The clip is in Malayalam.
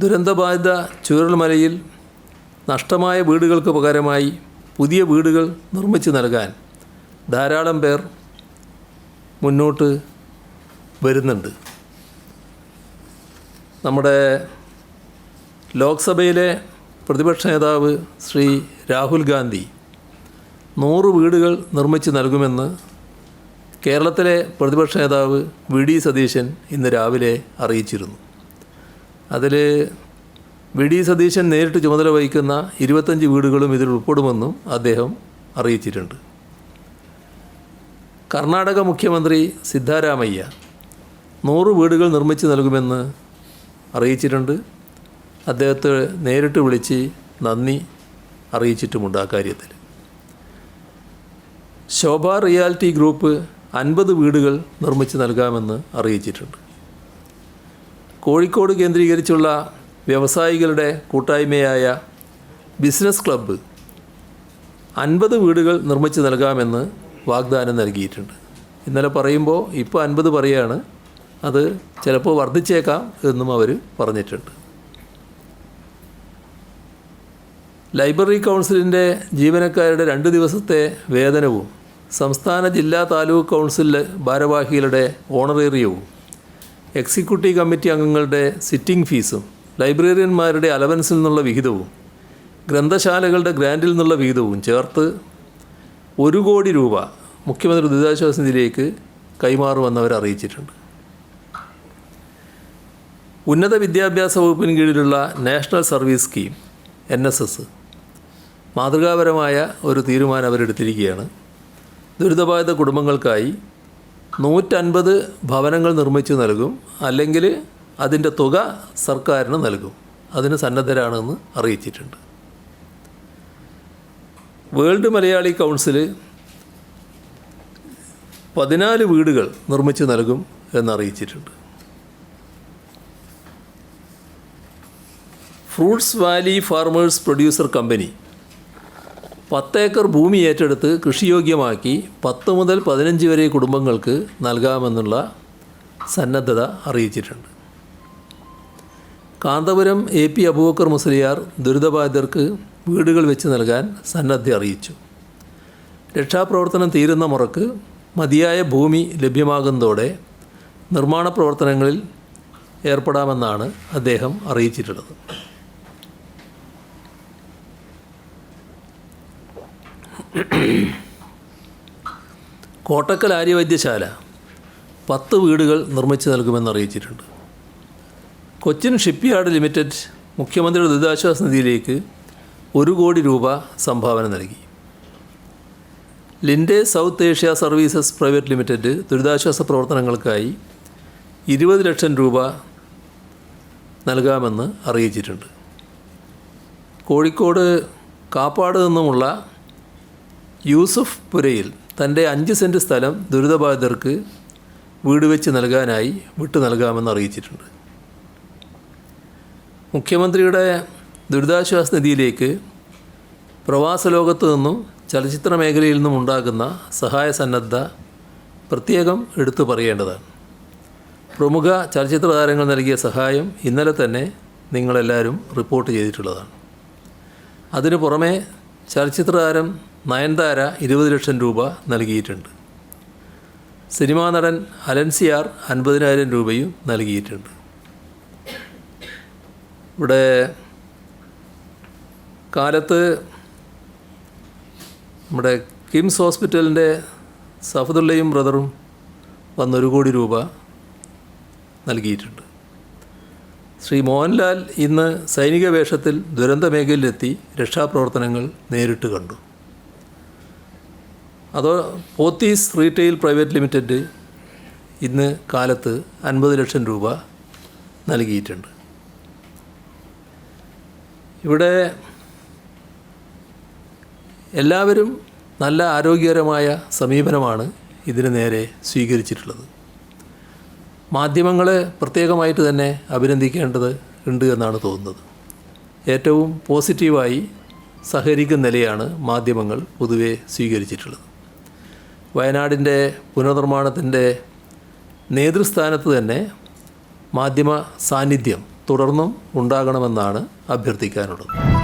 ദുരന്തബാധിത ചുരൽമലയിൽ നഷ്ടമായ വീടുകൾക്ക് പകരമായി പുതിയ വീടുകൾ നിർമ്മിച്ചു നൽകാൻ ധാരാളം പേർ മുന്നോട്ട് വരുന്നുണ്ട്. നമ്മുടെ ലോക്സഭയിലെ പ്രതിപക്ഷ നേതാവ് ശ്രീ രാഹുൽ ഗാന്ധി നൂറ് വീടുകൾ നിർമ്മിച്ച് നൽകുമെന്ന് കേരളത്തിലെ പ്രതിപക്ഷ നേതാവ് വി ഡി സതീശൻ ഇന്ന് രാവിലെ അറിയിച്ചിരുന്നു. അതിൽ വി ഡി സതീശൻ നേരിട്ട് ചുമതല വഹിക്കുന്ന ഇരുപത്തഞ്ച് വീടുകളും ഇതിൽ ഉൾപ്പെടുമെന്നും അദ്ദേഹം അറിയിച്ചിട്ടുണ്ട്. കർണാടക മുഖ്യമന്ത്രി സിദ്ധാരാമയ്യ നൂറ് വീടുകൾ നിർമ്മിച്ച് നൽകുമെന്ന് അറിയിച്ചിട്ടുണ്ട്. അദ്ദേഹത്തെ നേരിട്ട് വിളിച്ച് നന്ദി അറിയിച്ചിട്ടുമുണ്ട് ആ കാര്യത്തിൽ. ശോഭ റിയാലിറ്റി ഗ്രൂപ്പ് അൻപത് വീടുകൾ നിർമ്മിച്ച് നൽകാമെന്ന് അറിയിച്ചിട്ടുണ്ട്. കോഴിക്കോട് കേന്ദ്രീകരിച്ചുള്ള വ്യവസായികളുടെ കൂട്ടായ്മയായ ബിസിനസ് ക്ലബ്ബ് അൻപത് വീടുകൾ നിർമ്മിച്ച് നൽകാമെന്ന് വാഗ്ദാനം നൽകിയിട്ടുണ്ട്. ഇന്നലെ പറയുമ്പോൾ ഇപ്പോൾ അൻപത് പറയുകയാണ്. അത് ചിലപ്പോൾ വർദ്ധിച്ചേക്കാം എന്നും അവർ പറഞ്ഞിട്ടുണ്ട്. ലൈബ്രറി കൗൺസിലിന്റെ ജീവനക്കാരുടെ രണ്ട് ദിവസത്തെ വേതനവും സംസ്ഥാന ജില്ലാ താലൂക്ക് കൗൺസിലിലെ ഭാരവാഹികളുടെ ഓണറേറിയവും എക്സിക്യൂട്ടീവ് കമ്മിറ്റി അംഗങ്ങളുടെ സിറ്റിംഗ് ഫീസും ലൈബ്രറിയന്മാരുടെ അലവൻസിൽ നിന്നുള്ള വിഹിതവും ഗ്രന്ഥശാലകളുടെ ഗ്രാൻഡിൽ നിന്നുള്ള വിഹിതവും ചേർത്ത് ഒരു കോടി രൂപ മുഖ്യമന്ത്രി ദുരിതാശ്വാസ നിധിയിലേക്ക് കൈമാറുമെന്ന് അവർ അറിയിച്ചിട്ടുണ്ട്. ഉന്നത വിദ്യാഭ്യാസ വകുപ്പിന് കീഴിലുള്ള national service scheme N S S മാതൃകാപരമായ ഒരു തീരുമാനം അവരെടുത്തിരിക്കുകയാണ്. ദുരിതബാധിത കുടുംബങ്ങൾക്കായി നൂറ്റൻപത് ഭവനങ്ങൾ നിർമ്മിച്ചു നൽകും. അല്ലെങ്കിൽ അതിന്റെ തുക സർക്കാരിന് നൽകും. അതിന് സന്നദ്ധരാണെന്ന് അറിയിച്ചിട്ടുണ്ട്. വേൾഡ് മലയാളി കൗൺസിൽ പതിനാല് വീടുകൾ നിർമ്മിച്ചു നൽകും എന്നറിയിച്ചിട്ടുണ്ട്. Fruits valley farmers producer company പത്തേക്കർ ഭൂമി ഏറ്റെടുത്ത് കൃഷിയോഗ്യമാക്കി പത്ത് മുതൽ പതിനഞ്ച് വരെ കുടുംബങ്ങൾക്ക് നൽകാമെന്നുള്ള സന്നദ്ധത അറിയിച്ചിട്ടുണ്ട്. കാന്തപുരം എ പി അബൂബക്കർ മുസ്ലിയാർ ദുരിതബാധിതർക്ക് വീടുകൾ വെച്ച് നൽകാൻ സന്നദ്ധ അറിയിച്ചു. രക്ഷാപ്രവർത്തനം തീരുന്ന മുറക്ക് മതിയായ ഭൂമി ലഭ്യമാകുന്നതോടെ നിർമ്മാണ പ്രവർത്തനങ്ങളിൽ ഏർപ്പെടാമെന്നാണ് അദ്ദേഹം അറിയിച്ചിട്ടുള്ളത്. കോട്ടക്കൽ ആര്യവൈദ്യശാല പത്ത് വീടുകൾ നിർമ്മിച്ചു നൽകുമെന്ന് അറിയിച്ചിട്ടുണ്ട്. കൊച്ചിൻ ഷിപ്പ്യാർഡ് ലിമിറ്റഡ് മുഖ്യമന്ത്രിയുടെ ദുരിതാശ്വാസ നിധിയിലേക്ക് ഒരു കോടി രൂപ സംഭാവന നൽകി. Linde south Asia services private limited ദുരിതാശ്വാസ പ്രവർത്തനങ്ങൾക്കായി ഇരുപത് ലക്ഷം രൂപ നൽകാമെന്ന് അറിയിച്ചിട്ടുണ്ട്. കോഴിക്കോട് കാപ്പാട് നിന്നുമുള്ള യൂസഫ് പുരയിൽ തന്റെ അഞ്ച് സെന്റ് സ്ഥലം ദുരിതബാധിതർക്ക് വീട് വെച്ച് നൽകാനായി വിട്ടു നൽകാമെന്ന് അറിയിച്ചിട്ടുണ്ട്. മുഖ്യമന്ത്രിയുടെ ദുരിതാശ്വാസ നിധിയിലേക്ക് പ്രവാസ ലോകത്തു നിന്നും ചലച്ചിത്ര മേഖലയിൽ നിന്നും ഉണ്ടാകുന്ന സഹായ സന്നദ്ധ പ്രത്യേകം എടുത്തു പറയേണ്ടതാണ്. പ്രമുഖ ചലച്ചിത്ര താരങ്ങൾ നൽകിയ സഹായം ഇന്നലെ തന്നെ നിങ്ങളെല്ലാവരും റിപ്പോർട്ട് ചെയ്തിട്ടുള്ളതാണ്. അതിനു പുറമെ ചലച്ചിത്ര താരം നയൻതാര ഇരുപത് ലക്ഷം രൂപ നൽകിയിട്ടുണ്ട്. സിനിമാ നടൻ അലൻസിയാർ അൻപതിനായിരം രൂപയും നൽകിയിട്ടുണ്ട്. ഇവിടെ കാലത്ത് നമ്മുടെ കിംസ് ഹോസ്പിറ്റലിന്റെ സഫദുള്ളയും ബ്രദറും വന്നൊരു കോടി രൂപ നൽകിയിട്ടുണ്ട്. ശ്രീ മോഹൻലാൽ ഇന്ന് സൈനിക വേഷത്തിൽ ദുരന്ത മേഖലയിലെത്തി രക്ഷാപ്രവർത്തനങ്ങൾ നേരിട്ട് കണ്ടു. അതോ പോത്തീസ് റീറ്റെയിൽ പ്രൈവറ്റ് ലിമിറ്റഡ് ഇന്ന് കാലത്ത് അൻപത് ലക്ഷം രൂപ നൽകിയിട്ടുണ്ട്. ഇവിടെ എല്ലാവരും നല്ല ആരോഗ്യകരമായ സമീപനമാണ് ഇതിന് നേരെ സ്വീകരിച്ചിട്ടുള്ളത്. മാധ്യമങ്ങളെ പ്രത്യേകമായിട്ട് തന്നെ അഭിനന്ദിക്കേണ്ടത് ഉണ്ട് എന്നാണ് തോന്നുന്നത്. ഏറ്റവും പോസിറ്റീവായി സഹകരിക്കുന്ന നിലയാണ് മാധ്യമങ്ങൾ പൊതുവെ സ്വീകരിച്ചിട്ടുള്ളത്. വയനാടിന്റെ പുനർനിർമ്മാണത്തിന്റെ നേതൃസ്ഥാനത്ത് തന്നെ മാധ്യമ സാന്നിധ്യം തുടർന്നും ഉണ്ടാകണമെന്നാണ് അഭ്യർത്ഥിക്കാനുള്ളത്.